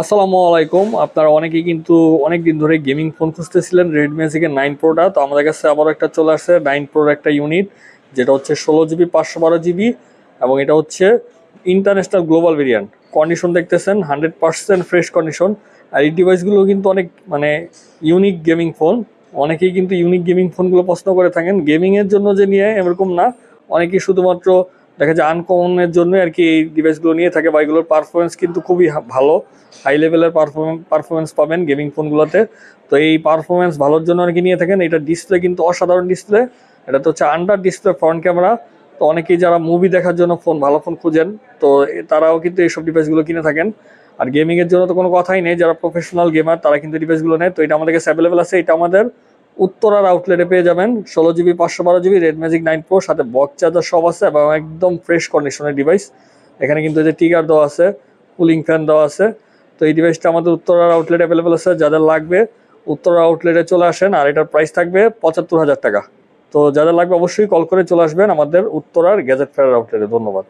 আসসালামু আলাইকুম। আপনারা অনেকেই কিন্তু অনেক দিন ধরে গেমিং ফোন খুঁজতেছিলেন রেডমি ম্যাজিকের নাইন প্রোটা তো আমাদের কাছে আবারও একটা চলে আসছে নাইন প্রোর একটা ইউনিট যেটা হচ্ছে ষোলো জিবি পাঁচশো বারো জিবি এবং এটা হচ্ছে ইন্টারন্যাশনাল গ্লোবাল ভেরিয়েন্ট কন্ডিশন দেখতেছেন হান্ড্রেড পার্সেন্ট ফ্রেশ কন্ডিশন আর এই ডিভাইসগুলো কিন্তু অনেক মানে ইউনিক গেমিং ফোন অনেকেই কিন্তু ইউনিক গেমিং ফোনগুলো পছন্দ করে থাকেন। গেমিংয়ের জন্য যে নিয়ে এরকম না, অনেকেই শুধুমাত্র দেখা যায় আনকমনের জন্য আর কি এই ডিভাইসগুলো নিয়ে থাকে বা এগুলোর পারফরমেন্স কিন্তু খুবই ভালো। হাই লেভেলের পারফরমেন্স পাবেন গেমিং ফোনগুলোতে তো এই পারফরমেন্স ভালোর জন্য আর কি নিয়ে থাকেন। এটা ডিসপ্লে কিন্তু অসাধারণ ডিসপ্লে এটা তো হচ্ছে আন্ডার ডিসপ্লে ফ্রন্ট ক্যামেরা তো অনেকেই যারা মুভি দেখার জন্য ফোন ভালো ফোন খুঁজেন, তো তারাও কিন্তু এইসব ডিভাইসগুলো কিনে থাকেন। আর গেমিংয়ের জন্য তো কোনো কথাই নেই। যারা প্রফেশনাল গেমার তারা কিন্তু ডিভাইসগুলো নেয়। তো এটা আমাদের কাছে অ্যাভেলেবেল আছে। এটা আমাদের উত্তরার আউটলেটে পেয়ে যাবেন। ষোলো জিবি পাঁচশো বারো GB Red Magic nine Pro সাথে বক্স চার্জার সব আছে এবং একদম ফ্রেশ কন্ডিশনের ডিভাইস এখানে কিন্তু যে টিগার দেওয়া আছে কুলিং ফ্যান দেওয়া আছে। তো এই ডিভাইসটা আমাদের উত্তরার আউটলেট অ্যাভেলেবেল আছে, যাদের লাগবে উত্তরা আউটলেটে চলে আসেন। আর এটার প্রাইস থাকবে পঁচাত্তর হাজার টাকা। তো যাদের লাগবে অবশ্যই কল করে চলে আসবেন আমাদের উত্তরার গ্যাজেট ফেয়ার আউটলেটে ধন্যবাদ।